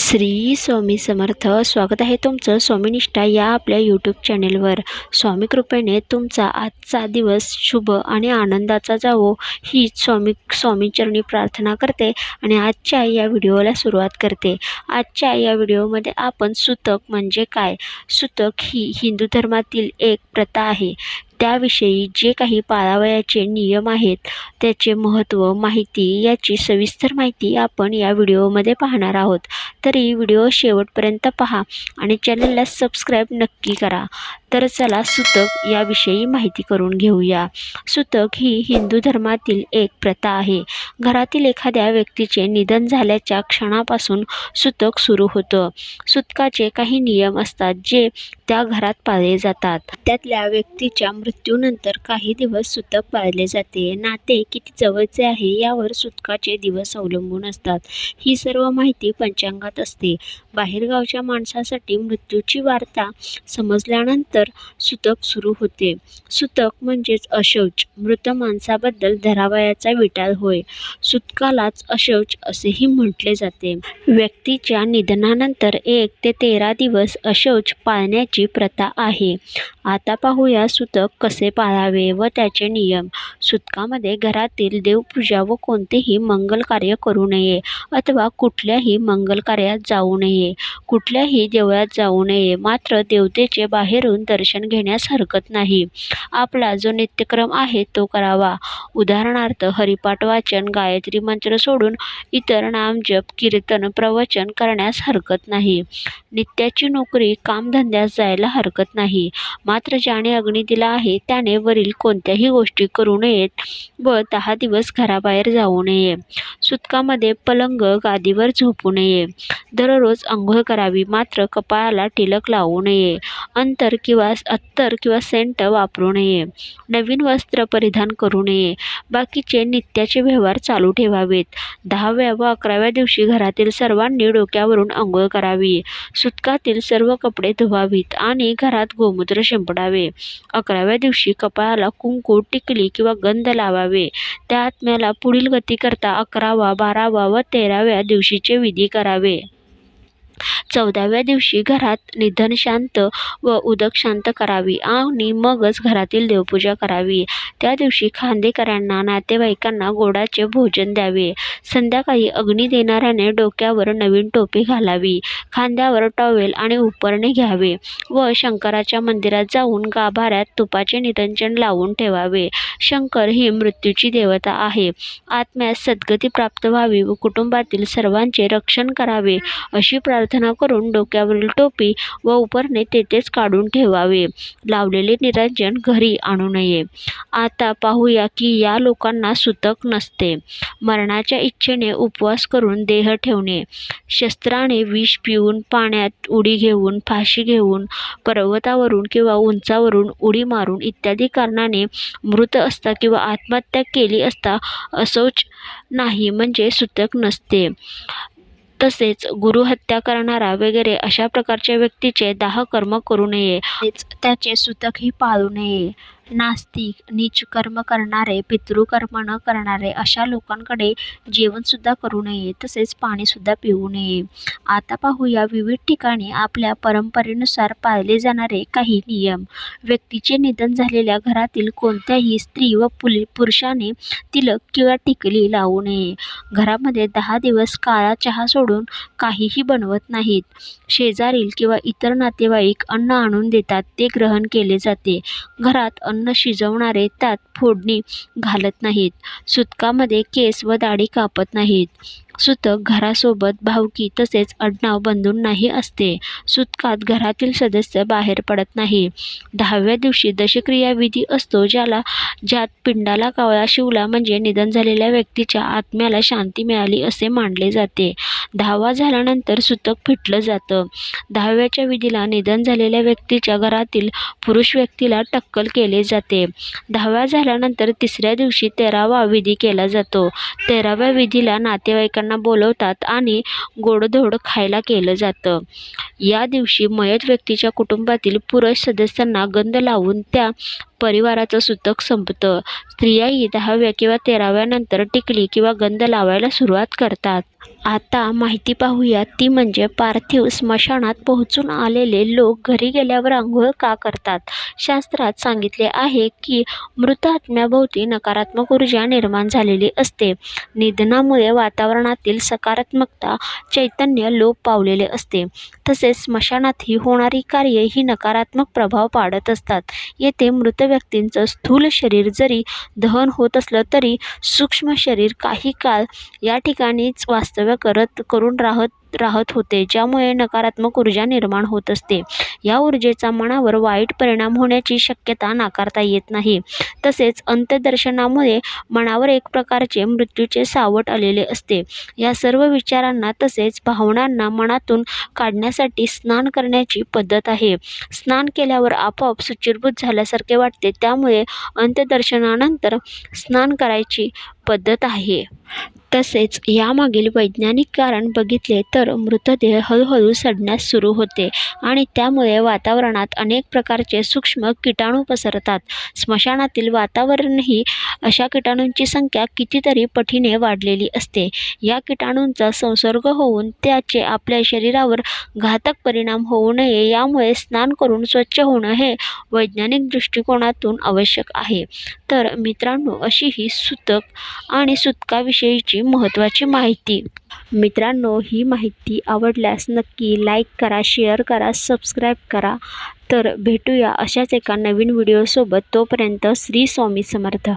श्री स्वामी समर्थ. स्वागत आहे तुमचं स्वामीनिष्ठा या आपल्या यूट्यूब चॅनेलवर स्वामी कृपेने तुमचा आजचा दिवस शुभ आणि आनंदाचा जावो ही स्वामी स्वामीचरणी प्रार्थना करते आणि आजच्या या व्हिडिओला सुरुवात करते. आजच्या या व्हिडिओमध्ये आपण सुतक म्हणजे काय? सुतक ही हिंदू धर्मातील एक प्रथा आहे. त्याविषयी जे काही पाळावयाचे नियम आहेत त्याचे महत्त्व माहिती याची सविस्तर माहिती आपण या व्हिडिओमध्ये पाहणार आहोत. तरी व्हिडिओ शेवटपर्यंत पहा आणि चॅनलला सबस्क्राईब नक्की करा. तर चला सुतक याविषयी माहिती करून घेऊया. सुतक ही हिंदू धर्मातील एक प्रथा आहे. घरातील एखाद्या व्यक्तीचे निधन झाल्याच्या क्षणापासून सुतक सुरू होतं. सुतकाचे काही नियम असतात जे त्या घरात पाळले जातात. त्यातल्या व्यक्तीच्या मृत्यूनंतर काही दिवस सुतक पाळले जाते. नाते किती जवळचे आहे यावर सुतकाचे दिवस अवलंबून असतात. ही सर्व माहिती पंचांगात असते. बाहेरगावच्या माणसासाठी मृत्यूची वार्ता समजल्यानंतर सुतक सुरू होते. सुतक म्हणजेच अशौच. मृत माणसाबद्दल धरावयाचा विटाळ होय. सुतकालाच अशौच असेही म्हटले जाते. व्यक्तीच्या निधनानंतर एक ते तेरा दिवस अशौच पाळण्याची प्रथा आहे. आता पाहूया सुतक कसे पाळावे व त्याचे नियम. सुतकामध्ये घरातील देवपूजा व कोणतेही मंगल कार्य करू नये अथवा कुठल्याही मंगल कार्यात जाऊ नये. कुठल्याही देवळात जाऊ नये. मात्र देवतेचे बाहेरून दर्शन घेण्यास हरकत नाही. आपला जो नित्यक्रम आहे तो करावा. उदाहरणार्थ हरिपाठ वाचन गायत्री मंत्र सोडून इतर नामजप कीर्तन प्रवचन करण्यास हरकत नाही. नित्याची नोकरी कामधंद्यास जायला हरकत नाही. मात्र ज्याने अग्नी दिला आहे त्याने वरील कोणत्याही गोष्टी करू नयेत व दहा दिवस घराबाहेर जाऊ नये. सुतकामध्ये पलंग गादीवर झोपू नये. दररोज आंघोळ करावी मात्र कपाळाला टिलक लावू नये. अंतर किंवा अत्तर किंवा सेंट वापरू नये. नवीन वस्त्र परिधान करू नये. बाकीचे नित्याचे व्यवहार चालू ठेवावेत. दहाव्या व अकराव्या दिवशी घरातील सर्वांनी डोक्यावरून आंघोळ करावी. सुतकातील सर्व कपडे धुवावीत आणि घरात गोमूत्र शिंपडावे. अकराव्या दिवशी कपाळाला कुंकू टिकली किंवा गंध लावावे. त्या आत्म्याला पुढील गती करता अकरावा बारावा व तेराव्या दिवशीचे विधी करावे. चौदाव्या दिवशी घरात निधन शांत व उदक शांत करावी आणि मगच घरातील देवपूजा करावी. त्या दिवशी खांदेकरांना नातेवाईकांना गोडाचे भोजन द्यावे. संध्याकाळी अग्नी देणाऱ्याने डोक्यावर नवीन टोपी घालावी खांद्यावर टॉवेल आणि उपरणे घ्यावे व शंकराच्या मंदिरात जाऊन गाभाऱ्यात तुपाचे निरंजन लावून ठेवावे. शंकर ही मृत्यूची देवता आहे. आत्म्यास सद्गती प्राप्त व्हावी व कुटुंबातील सर्वांचे रक्षण करावे अशी प्रार्थना करून डोक्यावरील टोपी व उपरणे तेथेच काढून ठेवावे. लावलेले निरंजन घरी आणू नये. आता पाहूया की या लोकांना सुतक नसते. मरणाच्या इच्छेने उपवास करून देह ठेवणे. शस्त्राने विष पिऊन पाण्यात उडी घेऊन फाशी घेऊन पर्वतावरून किंवा उंचावरून उडी मारून इत्यादी कारणाने मृत असता किंवा आत्महत्या केली असता असोच नाही म्हणजे सुतक नसते. तसेच गुरुहत्या करणारा वगैरे अशा प्रकारच्या व्यक्तीचे दाह कर्म करू नये. त्याचे सुतकही पाळू नये. नास्तिक नीच कर्म करणारे पितृकर्म न करणारे अशा लोकांकडे जेवणसुद्धा करू नये तसेच पाणीसुद्धा पिऊ नये. आता पाहूया विविध ठिकाणी आपल्या परंपरेनुसार पाळले जाणारे काही नियम. व्यक्तीचे निधन झालेल्या घरातील कोणत्याही स्त्री व पुली पुरुषाने तिलक किंवा टिकली लावू नये. घरामध्ये दहा दिवस काळा चहा सोडून काहीही बनवत नाहीत. शेजारील किंवा इतर नातेवाईक अन्न आणून देतात ते ग्रहण केले जाते. घरात अन्न शिजवणारे त्यात फोडणी घालत नाहीत. सुतकामध्ये केस व दाढी कापत नाहीत. सुतक घरासोबत भावकी तसेच आडनाव बंधूंनाही असते. सुतकात घरातील सदस्य बाहेर पडत नाही. दहाव्या दिवशी दशक्रिया विधी असतो ज्याला ज्यात पिंडाला कावळा शिवला म्हणजे निधन झालेल्या व्यक्तीच्या आत्म्याला शांती मिळाली असे मानले जाते. दहावा झाल्यानंतर सुतक फिटलं जातं. दहाव्याच्या विधीला निधन झालेल्या व्यक्तीच्या घरातील पुरुष व्यक्तीला टक्कल केले जाते. दहाव्या झाल्यानंतर तिसऱ्या दिवशी तेरावा विधी केला जातो. तेराव्या विधीला नातेवाईकांना बोलवतात आणि गोडधोड खायला केलं जातं. या दिवशी मयत व्यक्तीच्या कुटुंबातील पुरुष सदस्यांना गंध लावून त्या परिवाराचं सुतक संपतं. स्त्रियाही दहाव्या किंवा तेराव्या नंतर टिकली किंवा गंध लावायला सुरुवात करतात. आता माहिती पाहूया ती म्हणजे पार्थिव स्मशानात पोहोचून आलेले लोक घरी गेल्यावर आंघोळ का करतात? शास्त्रात सांगितले आहे की मृत आत्म्याभोवती नकारात्मक ऊर्जा निर्माण झालेली असते. निधनामुळे वातावरणातील सकारात्मकता चैतन्य लोप पावलेले असते. तसेच स्मशानातही होणारी कार्ये ही नकारात्मक प्रभाव पाडत असतात. येथे मृत व्यक्तींचं स्थूल शरीर जरी दहन होत असलं तरी सूक्ष्म शरीर काही काळ या ठिकाणीच वास्तव्य करत करून राहत राहत होते ज्यामुळे नकारात्मक ऊर्जा निर्माण होत असते. या ऊर्जेचा मनावर वाईट परिणाम होण्याची शक्यता नाकारता येत नाही. तसेच अंत्यदर्शनामुळे मनावर एक प्रकारचे मृत्यूचे सावट आलेले असते. या सर्व विचारांना तसेच भावनांना मनातून काढण्यासाठी स्नान करण्याची पद्धत आहे. स्नान केल्यावर आपोआप सुचिरभूत झाल्यासारखे वाटते. त्यामुळे अंत्यदर्शनानंतर स्नान करायची पद्धत आहे. तसेच यामागील वैज्ञानिक कारण बघितले तर मृतदेह हळूहळू सडण्यास सुरू होते आणि त्यामुळे वातावरणात अनेक प्रकारचे सूक्ष्म किटाणू पसरतात. स्मशानातील वातावरणही अशा किटाणूंची संख्या कितीतरी पटीने वाढलेली असते. या किटाणूंचा संसर्ग होऊन त्याचे आपल्या शरीरावर घातक परिणाम होऊ नये यामुळे स्नान करून स्वच्छ होणं हे वैज्ञानिक दृष्टिकोनातून आवश्यक आहे. तर मित्रांनो अशी ही सुतक आणि सुतकाविषयीची महत्त्वाची माहिती. मित्रांनो ही माहिती आवडल्यास नक्की लाईक करा शेअर करा सबस्क्राईब करा. तर भेटूया अशाच एका नवीन व्हिडिओसोबत तोपर्यंत श्री स्वामी समर्थ.